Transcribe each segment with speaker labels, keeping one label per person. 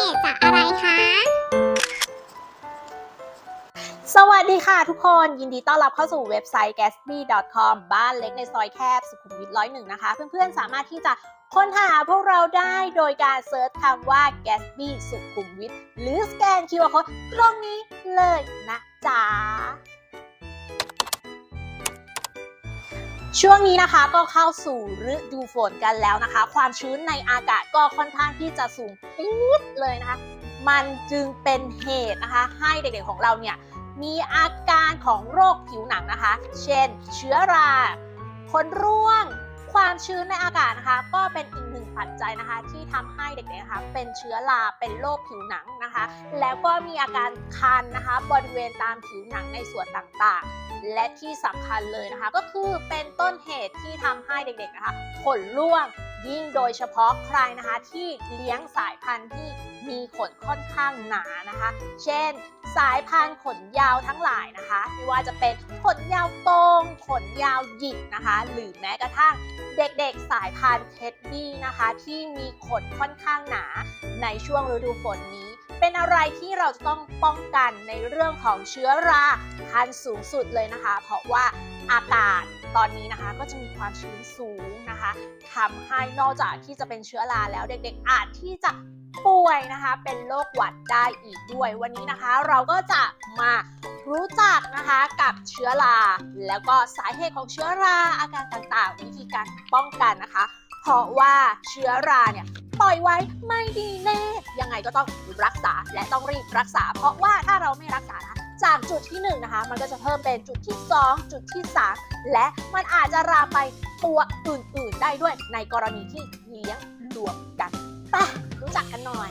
Speaker 1: ตุจากอะไรคะ
Speaker 2: สวัสดีค่ะทุกคนยินดีต้อนรับเข้าสู่เว็บไซต์ gatsby.com บ้านเล็กในซอยแคบสุขุมวิทร้อยหนึ่งนะคะ เพื่อนๆ สามารถที่จะค้นหาพวกเราได้โดยการเซิร์ชคำว่า gatsby สุขุมวิทหรือสแกน QR code ตรงนี้เลยนะจ๊ะ ช่วงนี้นะคะก็เข้าสู่ฤดูฝนกันแล้วนะคะ ความชื้นในอากาศก็ค่อนข้างที่จะสูงปี๊ดเลยนะคะ มันจึงเป็นเหตุนะคะ ให้เด็กๆของเราเนี่ยมีอาการของโรคผิวหนังนะคะ เช่น เชื้อราขนร่วง ความชื้นในอากาศนะคะ ก็เป็นอีกหนึ่ง ปัจจัยนะคะ ที่ทำให้เด็กๆนะคะเป็นเชื้อราเป็นโรคผิวหนังนะคะ แล้วก็มีอาการคันนะคะ บริเวณตามผิวหนังในส่วนต่างๆ และที่สำคัญเลยนะคะ ก็คือเป็นต้นเหตุที่ทำให้เด็กๆนะคะขนร่วง ยิ่งโดยเฉพาะใครนะคะที่เลี้ยงสายพันธุ์ที่มีขนค่อนข้างหนานะคะ เช่น สายพันธุ์ขนยาวทั้งหลายนะคะ ไม่ว่าจะเป็นขนยาวตรง ขนยาวหยิกนะคะ หรือแม้กระทั่งเด็กๆสายพันธุ์เท็ดดี้นะคะ ที่มีขนค่อนข้างหนาในช่วงฤดูฝนนี้ เป็นอะไรที่เราจะต้องป้องกันในเรื่องของเชื้อราขั้นสูงสุดเลยนะคะ เพราะว่าอากาศตอนนี้นะคะก็จะมีความชื้นสูง นะคะทำให้นอกจากที่จะเป็นเชื้อราแล้วเด็กๆ อาจที่จะป่วยนะคะเป็นโรคหวัดได้อีกด้วย วันนี้นะคะเราก็จะมารู้จักนะคะกับเชื้อราแล้วก็สาเหตุของเชื้อราอาการต่างๆ วิธีการป้องกันนะคะ เพราะว่าเชื้อราเนี่ยปล่อยไว้ไม่ดีแน่ยังไงก็ต้องรักษาและต้องรีบรักษา เพราะว่าถ้าเราไม่รักษานะคะ จากจุดที่1นงนะคะ มันก็จะเพิ่มเป็นจุดที่ 2 จุดที่ 3 และมันอาจจะรามไปตัวอื่นๆ ได้ด้วยในกรณีที่เลี้ยงรวมกันไปรู้จักกันหน่อย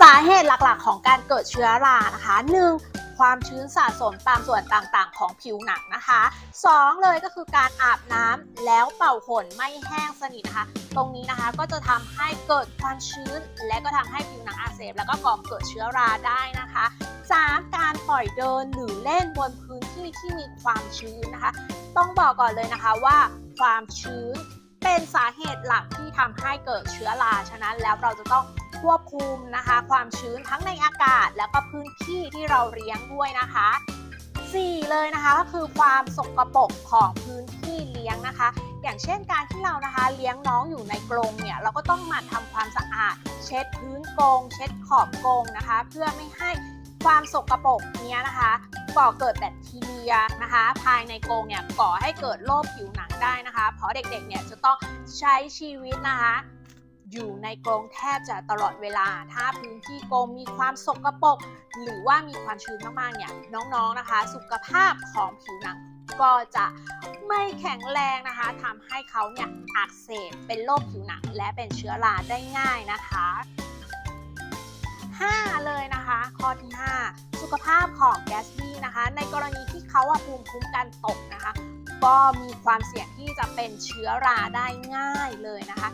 Speaker 2: สาเหตุหลักๆ ของการเกิดเชื้อรานะคะ 1. ความชื้นสะสมตามส่วนต่างๆ ของผิวหนังนะคะ 2. เลยก็คือการอาบน้ำแล้วเป่าขนไม่แห้งสนิทนะคะ ตรงนี้นะคะก็จะทำให้เกิดความชื้น และก็ทำให้ผิวหนังอักเสบแล้วก็ก่อเกิดเชื้อราได้นะคะ 3. การปล่อยเดินหรือเล่นบนพื้นที่ที่มีความชื้นนะคะ ต้องบอกก่อนเลยนะคะว่าความชื้นเป็นสาเหตุหลักที่ทำให้เกิดเชื้อรา ฉะนั้นแล้วเราจะต้องควบคุมนะคะ ความชื้นทั้งในอากาศ แล้วก็พื้นที่ที่เราเลี้ยงด้วยนะคะ 4 เลยนะคะก็คือความสกปรกของพื้นที่เลี้ยงนะคะ อย่างเช่นการที่เรานะคะเลี้ยงน้องอยู่ในกรงเนี่ยเราก็ต้องหมั่นทำความสะอาด เช็ดพื้นกรงเช็ดขอบกรงนะคะ เพื่อไม่ให้ความสกปรกเนี้ยนะคะก่อเกิดแบคทีเรียนะคะ ภายในกรงเนี่ยก่อให้เกิดโรคผิวหนังได้นะคะ เพราะเด็กๆเนี่ยจะต้องใช้ชีวิตนะคะ อยู่ในกรงแทบจะตลอดเวลา ถ้าพื้นที่กรงมีความสกปรกหรือว่ามีความชื้นมากๆเนี่ยน้องๆนะคะ สุขภาพของผิวหนัง ก็จะไม่แข็งแรงนะคะทำให้เขาเนี่ยอักเสบเป็นโรคผิวหนังและเป็นเชื้อราได้ง่ายนะคะ 5 เลยนะคะ ข้อที่ 5 สุขภาพของแกสบี้นะคะ ในกรณีที่เขาอะภูมิคุ้มกันตกนะคะ ก็มีความเสี่ยงที่จะเป็นเชื้อราได้ง่ายเลยนะคะ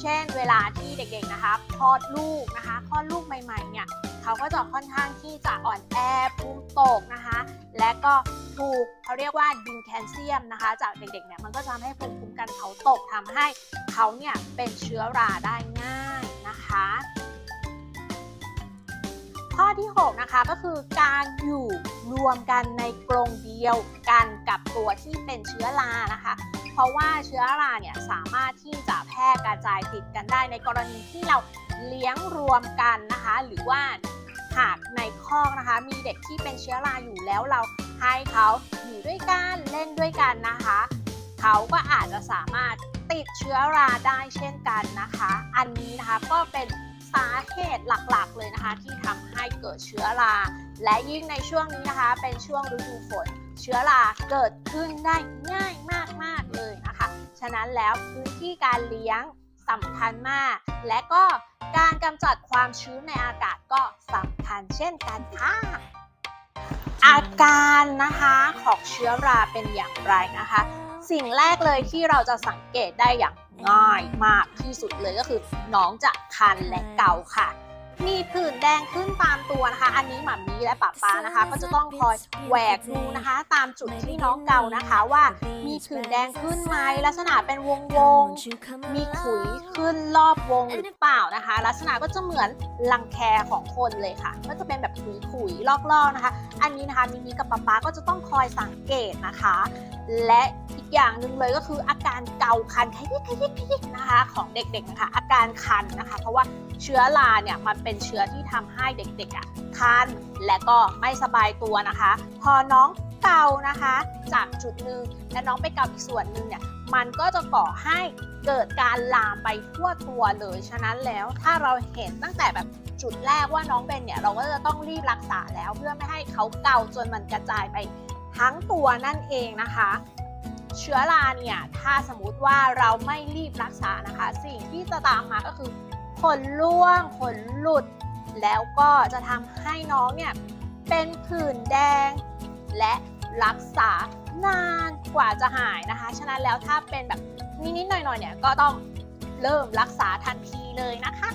Speaker 2: เช่นเวลาที่เด็กๆนะคะคลอดลูกนะคะคลอดลูกใหม่ๆเนี่ยเขาก็จะค่อนข้างที่จะอ่อนแอ ภูมิตกนะคะ และก็ถูกเขาเรียกว่าดินแคลเซียมนะคะ จากเด็กๆเนี่ยมันก็จะทำให้ภูมิคุ้มกันเขาตกทำให้เขาเนี่ยเป็นเชื้อราได้ง่ายนะคะ ข้อที่ 6 นะคะก็คือการอยู่รวมกันในกรงเดียวกันกับตัวที่เป็นเชื้อรานะคะเพราะว่าเชื้อราเนี่ยสามารถที่จะแพร่กระจายติดกันได้ในกรณีที่เราเลี้ยงรวมกันนะคะ หรือว่า หากในคอกนะคะ มีเด็กที่เป็นเชื้อราอยู่แล้วเราให้เขาอยู่ด้วยกันเล่นด้วยกันนะคะ เขาก็อาจจะสามารถติดเชื้อราได้เช่นกันนะคะ อันนี้นะคะก็เป็นสาเหตุหลักๆเลยนะคะ ที่ทำให้เกิดเชื้อรา และยิ่งในช่วงนี้นะคะ เป็นช่วงฤดูฝน เชื้อราเกิดขึ้นได้ง่ายมากๆเลยนะคะ ฉะนั้นแล้วพื้นที่การเลี้ยง สำคัญมาก และก็การกำจัดความชื้นในอากาศก็สำคัญเช่นกันค่ะอาการนะคะของเชื้อราเป็นอย่างไรนะคะ สิ่งแรกเลยที่เราจะสังเกตได้อย่างง่ายมากที่สุดเลยก็คือน้องจะคันและเกาค่ะ มีผื่นแดงขึ้นตามตัวนะคะ อันนี้หมามี และป๊าป๊านะคะ ก็จะต้องคอยแหวกดูนะคะ ตามจุดที่น้องเกานะคะว่ามีผื่นแดงขึ้นไหมลักษณะเป็นวงวงๆมีขุยขึ้นรอบวงหรือเปล่านะคะ ลักษณะก็จะเหมือนรังแคของคนเลยค่ะ ก็จะเป็นแบบขุยขุยๆลอกๆนะคะ อันนี้นะคะมิมีกับป๊าป๊าก็จะต้องคอยสังเกตนะคะ และอีกอย่างหนึ่งเลยก็คืออาการเกาคันขยิกขยิกขยิกนะคะ ของเด็กๆนะคะ อาการคันนะคะ เพราะว่าเชื้อราเนี่ยมันเป็นเชื้อที่ทำให้เด็กๆอะคันและก็ไม่สบายตัวนะคะ พอน้องเกานะคะ จากจุดหนึ่งและน้องไปเกาอีกส่วนหนึ่งเนี่ยมันก็จะก่อให้เกิดการลามไปทั่วตัวเลยฉะนั้นแล้วถ้าเราเห็นตั้งแต่แบบจุดแรกว่าน้องเป็นเนี่ยเราก็จะต้องรีบรักษาแล้วเพื่อไม่ให้เขาเกาจนมันกระจายไปทั้งตัวนั่นเองนะคะ เชื้อราเนี่ยถ้าสมมติว่าเราไม่รีบรักษานะคะ สิ่งที่จะตามมาก็คือขนร่วงขนหลุด แล้วก็จะทำให้น้องเนี่ยเป็นผื่นแดง และรักษานานกว่าจะหายนะคะ ฉะนั้นแล้วถ้าเป็นแบบนิดๆหน่อยๆเนี่ยก็ต้องเริ่มรักษาทันทีเลยนะคะ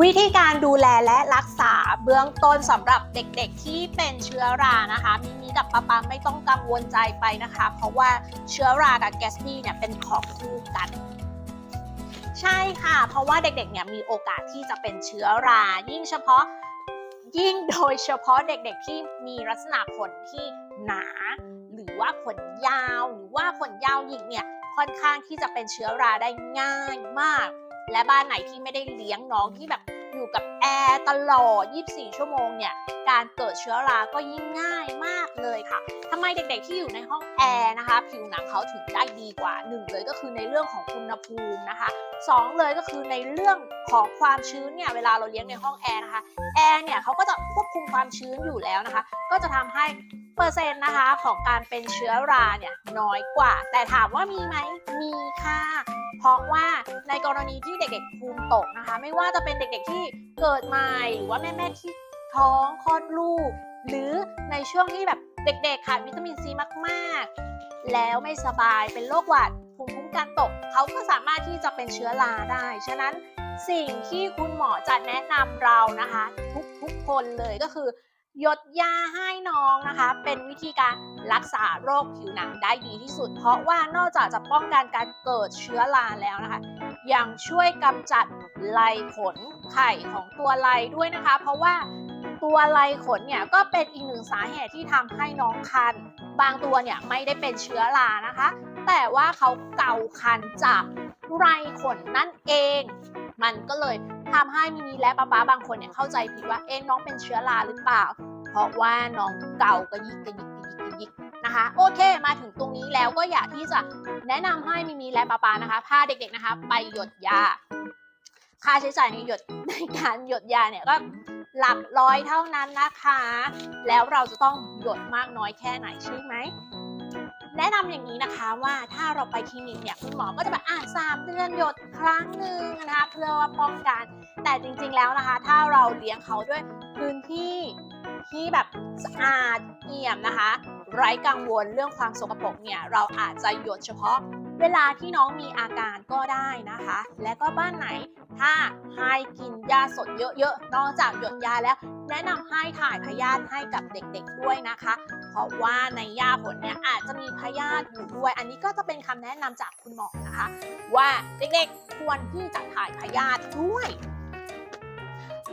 Speaker 2: วิธีการดูแลและรักษาเบื้องต้นสำหรับเด็กๆที่เป็นเชื้อรานะคะมิมีกับป๊าปาไม่ต้องกังวลใจไปนะคะ เพราะว่าเชื้อรากับแกสปี้เนี่ยเป็นของคู่กัน ใช่ค่ะ เพราะว่าเด็กๆเนี่ยมีโอกาสที่จะเป็นเชื้อรา ยิ่งเฉพาะยิ่งโดยเฉพาะเด็กๆที่มีลักษณะขนที่หนา หรือว่าขนยาว หรือว่าขนยาวหยิกเนี่ยค่อนข้างที่จะเป็นเชื้อราได้ง่ายมาก และบ้านไหนที่ไม่ได้เลี้ยงน้องที่แบบ อยู่กับแอร์ตลอด 24 ชั่วโมงเนี่ย การเกิดเชื้อรา ก็ยิ่งง่ายมากเลยค่ะทำไมเด็กๆที่อยู่ในห้องแอร์นะคะ ผิวหนังเขาถึงได้ดีกว่าหนึ่งเลยก็คือในเรื่องของอุณหภูมินะคะสองเลยก็คือในเรื่องของความชื้นเนี่ยเวลาเราเลี้ยงในห้องแอร์นะคะ แอร์เนี่ยเขาก็จะควบคุมความชื้นอยู่แล้วนะคะ ก็จะทำให้ ปอร์เซ็นต์นะคะ ของการเป็นเชื้อราเนี่ยน้อยกว่า แต่ถามว่ามีไหมมีค่ะ เพราะว่าในกรณีที่เด็กๆภูมิตกนะคะ ไม่ว่าจะเป็นเด็กๆที่เกิดใหม่หรือว่าแม่ๆที่ท้องคลอดลูก หรือในช่วงที่แบบเด็กๆขาดวิตามินซีมากๆ แล้วไม่สบายเป็นโรคหวัดภูมิคุ้มกันตก เขาก็สามารถที่จะเป็นเชื้อราได้ ฉะนั้นสิ่งที่คุณหมอจะแนะนำเรานะคะ ทุกๆคนเลยก็คือ หยดยาให้น้องนะคะ เป็นวิธีการรักษาโรคผิวหนังได้ดีที่สุด เพราะว่านอกจากจะป้องกันการเกิดเชื้อราแล้วนะคะยังช่วยกำจัดไรขนไข่ของตัวไรด้วยนะคะ เพราะว่าตัวไรขนเนี่ยก็เป็นอีกหนึ่งสาเหตุที่ทำให้น้องคัน บางตัวเนี่ยไม่ได้เป็นเชื้อรานะคะ แต่ว่าเขาเกาคันจากไรขนนั่นเอง มันก็เลยทำให้มินีและป๊าป๊าบางคนเนี่ยเข้าใจผิดว่าเอ๊ะน้องเป็นเชื้อราหรือเปล่า เพราะว่าน้องเก่ากระยิกกระยิกกระยิกกระยิกนะคะโอเคมาถึงตรงนี้แล้วก็อยากที่จะแนะนำให้มิมีและป๊าปานะคะพาเด็กๆนะคะไปหยดยา ค่าใช้จ่ายในหยดในการหยดยาเนี่ยก็หลักร้อยเท่านั้นนะคะ แล้วเราจะต้องหยดมากน้อยแค่ไหนใช่ไหมแนะนำอย่างนี้นะคะว่าถ้าเราไปคลินิกเนี่ยคุณหมอก็จะแบบอะสามเดือนหยดครั้งหนึ่งนะคะเพื่อว่าป้องกัน แต่จริงๆแล้วนะคะ ถ้าเราเลี้ยงเขาด้วยพื้นที่ ที่แบบสะอาดเอี่ยมนะคะ ไร้กังวลเรื่องความสกปรกเนี่ยเราอาจจะหยดเฉพาะ เวลาที่น้องมีอาการก็ได้นะคะ และก็บ้านไหนถ้าให้กินยาสดเยอะๆ นอกจากหยดยาแล้ว แนะนำให้ถ่ายพยาธิให้กับเด็กๆด้วยนะคะ เพราะว่าในยาผลเนี่ยอาจจะมีพยาธิอยู่ด้วย อันนี้ก็จะเป็นคำแนะนำจากคุณหมอนะคะ ว่าเด็กๆควรที่จะถ่ายพยาธิด้วย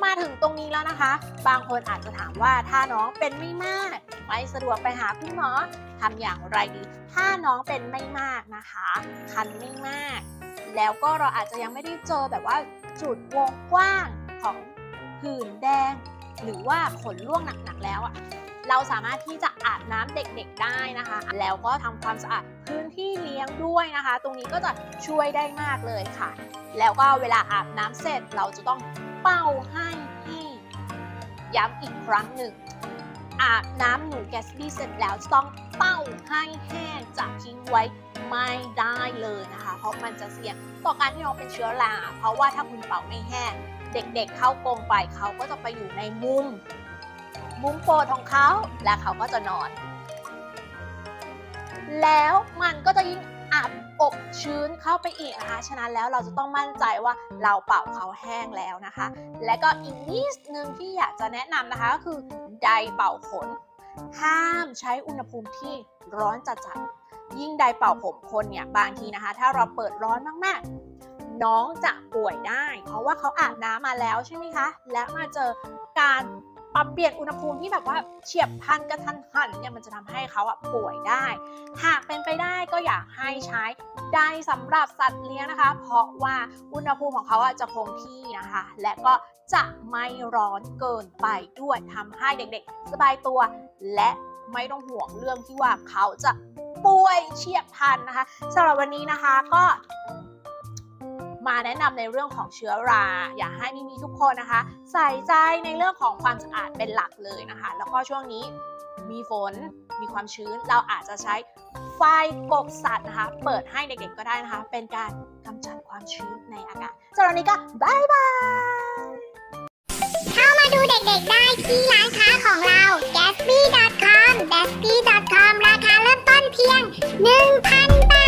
Speaker 2: มาถึงตรงนี้แล้วนะคะ บางคนอาจจะถามว่าถ้าน้องเป็นไม่มากไม่สะดวกไปหาคุณหมอทำอย่างไรดี ถ้าน้องเป็นไม่มากนะคะ คันไม่มาก แล้วก็เราอาจจะยังไม่ได้เจอแบบว่าจุดวงกว้างของผื่นแดง หรือว่าขนร่วงหนักๆแล้วอะเราสามารถที่จะอาบน้ำเด็กๆได้นะคะ แล้วก็ทำความสะอาดพื้นที่เลี้ยงด้วยนะคะ ตรงนี้ก็จะช่วยได้มากเลยค่ะ แล้วก็เวลาอาบน้ำเสร็จเราจะต้อง เป่าให้แห้งย้ำอีกครั้งหนึ่ง อาบน้ำหนูแกสบี้เสร็จแล้วต้องเป่าให้แห้งจะทิ้งไว้ไม่ได้เลยนะคะ เพราะมันจะเสี่ยงต่อการที่น้องเป็นเชื้อราเพราะว่าถ้าคุณเป่าไม่แห้งเด็กๆเข้ากรงไปเขาก็จะไปอยู่ในมุม มุมโปรดของเขาและเขาก็จะนอน แล้วมันก็จะยิ่ง ชื้นเข้าไปอีกนะคะ ฉะนั้นแล้วเราจะต้องมั่นใจว่าเราเป่าเขาแห้งแล้วนะคะ และก็อีกนิดนึงที่อยากจะแนะนำนะคะก็คือไดเป่าขน ห้ามใช้อุณหภูมิที่ร้อนจัดๆยิ่งไดเป่าผมคนเนี่ยบางทีนะคะ ถ้าเราเปิดร้อนมากๆ น้องจะป่วยได้ เพราะว่าเขาอาบน้ำมาแล้วใช่ไหมคะ และมาเจอการ ปรับเปลี่ยนอุณหภูมิที่แบบว่าเฉียบพลันกระทันหันเนี่ยมันจะทำให้เขาอะป่วยได้ หากเป็นไปได้ก็อยากให้ใช้ไดร์สำหรับสัตว์เลี้ยงนะคะ เพราะว่าอุณหภูมิของเขาอะจะคงที่นะคะ และก็จะไม่ร้อนเกินไปด้วยทำให้เด็กๆ สบายตัวและไม่ต้องห่วงเรื่องที่ว่าเขาจะป่วยเฉียบพลันนะคะสำหรับวันนี้นะคะก็ มาแนะนำในเรื่องของเชื้อรา อยากให้มีทุกคนนะคะ ใส่ใจในเรื่องของความสะอาดเป็นหลักเลยนะคะ แล้วก็ช่วงนี้มีฝนมีความชื้นเราอาจจะใช้ไฟกบสัตว์นะคะ เปิดให้เด็กๆก็ได้นะคะ เป็นการกำจัดความชื้นในอากาศสำหรับนี้ก็บายบาย
Speaker 1: เข้ามาดูเด็กๆได้ที่ร้านค้าของเรา gatsby.com gatsby.com ราคาเริ่มต้นเพียง 1,000 บา